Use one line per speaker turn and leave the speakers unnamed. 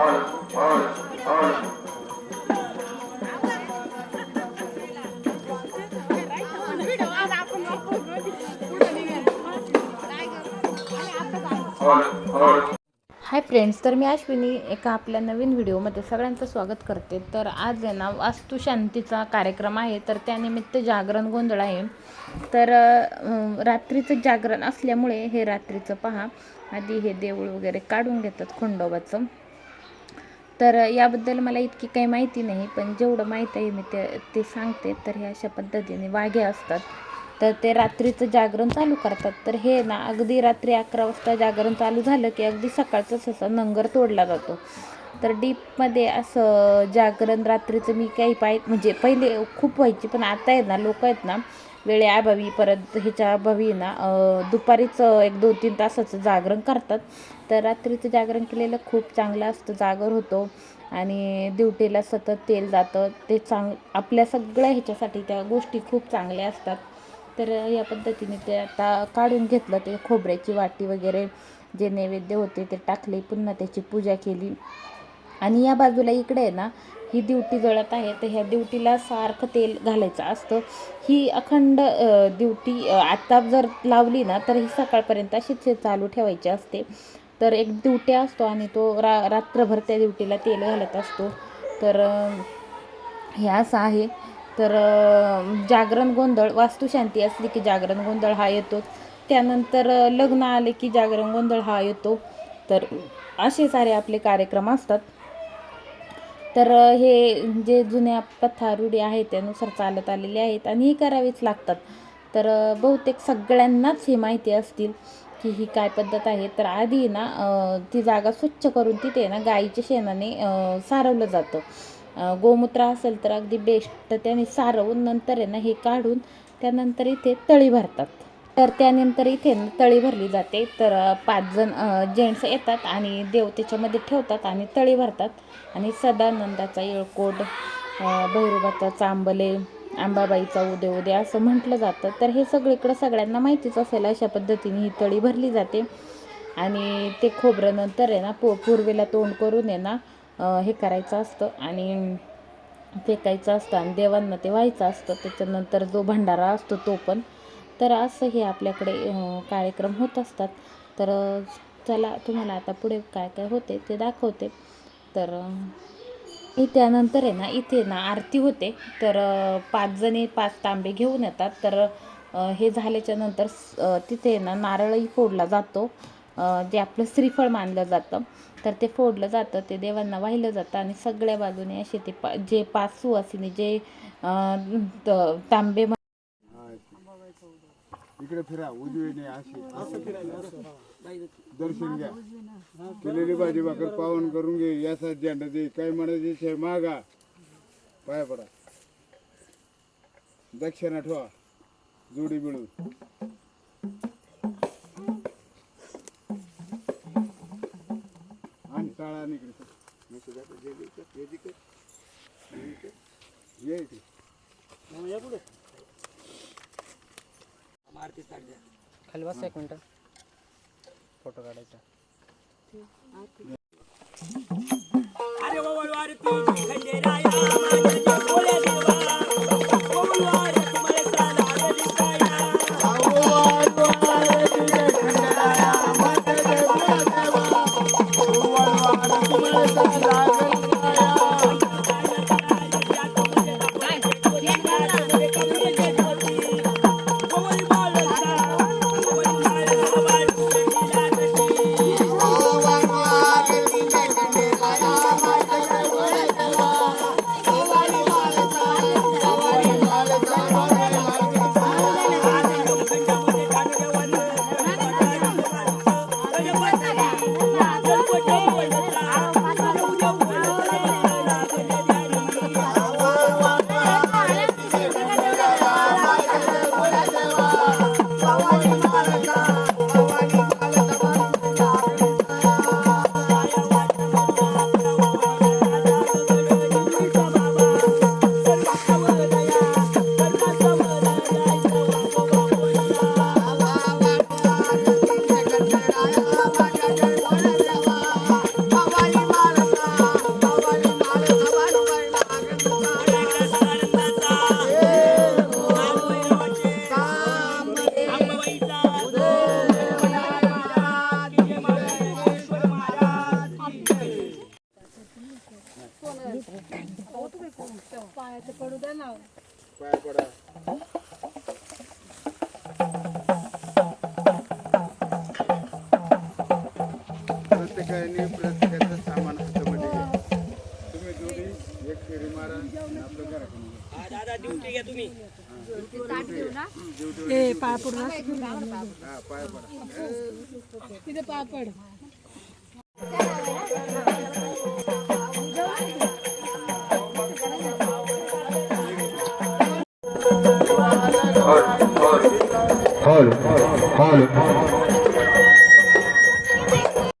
Hi friends तर मी अश्विनी एका आपल्या नवीन व्हिडिओमध्ये सगळ्यांचं स्वागत करते. तर आज आहे ना वास्तुशांतीचा कार्यक्रम आहे. तर त्यानिमित्त जागरण गोंधळ आहे. तर रात्रीचं जागरण असल्यामुळे हे रात्रीचं पहा. आधी हे देऊळ वगैरे काढून घेतात खंडोबाचं. तर याबद्दल मला इतकी काही माहिती नाही पण जेवढं माहीत आहे मी ते ते सांगते. तर हे अशा पद्धतीने वाघे असतात. तर ते रात्रीचं जागरण चालू करतात. तर हे ना अगदी रात्री अकरा वाजता जागरण चालू झालं की अगदी सकाळचंच असं नंगर तोडला जातो. तर डीपमध्ये असं जागरण रात्रीचं मी काही पाय म्हणजे पहिले खूप व्हायची पण आता आहेत ना लोक आहेत ना वेळेअभावी परत ह्याच्या अभावी ना दुपारीच एक दोन तीन तासाचं जागरण करतात. तर रात्रीचं जागरण केलेलं खूप चांगलं असतं. जागर होतो आणि दिवटीला सतत तेल जातं. ते चांग आपल्या सगळ्या ह्याच्यासाठी त्या गोष्टी खूप चांगल्या असतात. तर या पद्धतीने ते आता काढून घेतलं ते खोबऱ्याची वाटी वगैरे जे नैवेद्य होते ते टाकले. पुन्हा त्याची पूजा केली. आणि या बाजूला इकडे आहे ना ही दिवटी जळत आहे तर ह्या दिवटीला सारखं तेल घालायचं असतं. ही अखंड दिवटी आत्ता जर लावली ना तर ही सकाळपर्यंत अशीच चालू ठेवायची असते. तर एक दिवट्या असतो आणि तो रा रात्रभर त्या दिवटीला तेल घालत असतो. तर हे असं आहे. तर जागरण गोंधळ वास्तुशांती असली की जागरण गोंधळ हा येतो. त्यानंतर लग्न आले की जागरण गोंधळ हा येतो. तर असे सारे आपले कार्यक्रम असतात. तर हे जे जुन्या प्रथा रूढी आहेत त्यानुसार चालत आलेले आहेत आणि ही करावीच लागतात. तर बहुतेक सगळ्यांनाच ही माहिती असतील की ही काय पद्धत आहे. तर आधी ना ती जागा स्वच्छ करून तिथे ना गाईच्या शेणाने सारवलं जातं. गोमूत्र असेल तर अगदी बेस्ट तर त्याने सारवून नंतर आहे ना हे काढून त्यानंतर इथे तळी भरतात. तर त्यानंतर इथे तळी भरली जाते. तर पाच जण जेंट्स येतात आणि देव त्याच्यामध्ये ठेवतात आणि तळी भरतात. आणि सदानंदाचा येळकोट भैरोबाचा चांबले आंबाबाईचा उदे उद्या असं म्हटलं जातं. तर हे सगळीकडं सगळ्यांना माहितीच असेल अशा पद्धतीने ही तळी भरली जाते. आणि ते खोबरं नंतर आहे ना पू पूर्वेला तोंड करून आहे ना हे करायचं असतं आणि फेकायचं असतं आणि देवांना ते व्हायचं असतं. त्याच्यानंतर जो भंडारा असतो तो पण तर असं हे आपल्याकडे कार्यक्रम होत असतात. तर चला तुम्हाला आता पुढे काय काय होते ते दाखवते. तर त्यानंतर आहे ना इथे ना आरती होते. तर पाच जणी पाच तांबे घेऊन येतात. तर हे झाल्याच्यानंतर स- तिथे ना नारळही फोडला जातो. जे आपलं श्रीफळ मानलं जातं. तर ते फोडलं जातं ते देवांना वाहिलं जातं आणि सगळ्या बाजूने असे ते पा जे पाच सुवासिनी जे त- तांबे
इकडे फिरा उजवीने अशी. असं दर्शन घ्या. केलेली भाजी भाकर पावन करून घे याचा झेंडा दे. काय म्हणायचे शे मागा. पाया पडा. दक्षिणा ठेवा. जोडी मिळून. आणि टाळा आणि इकडे
खाली बस एक मिनिट. फोटो काढायचा.
Thank you.
पाया पडा प्रत्येकाने प्रत्येकाचं सामान हातामध्ये घ्या. तुम्ही दोघी एक फेरी मारा आणि आपलं घराकडे निघा.
दादा ड्युटी घ्या तुम्ही.
ड्युटीवर- हा, पाया पडा.
はいはい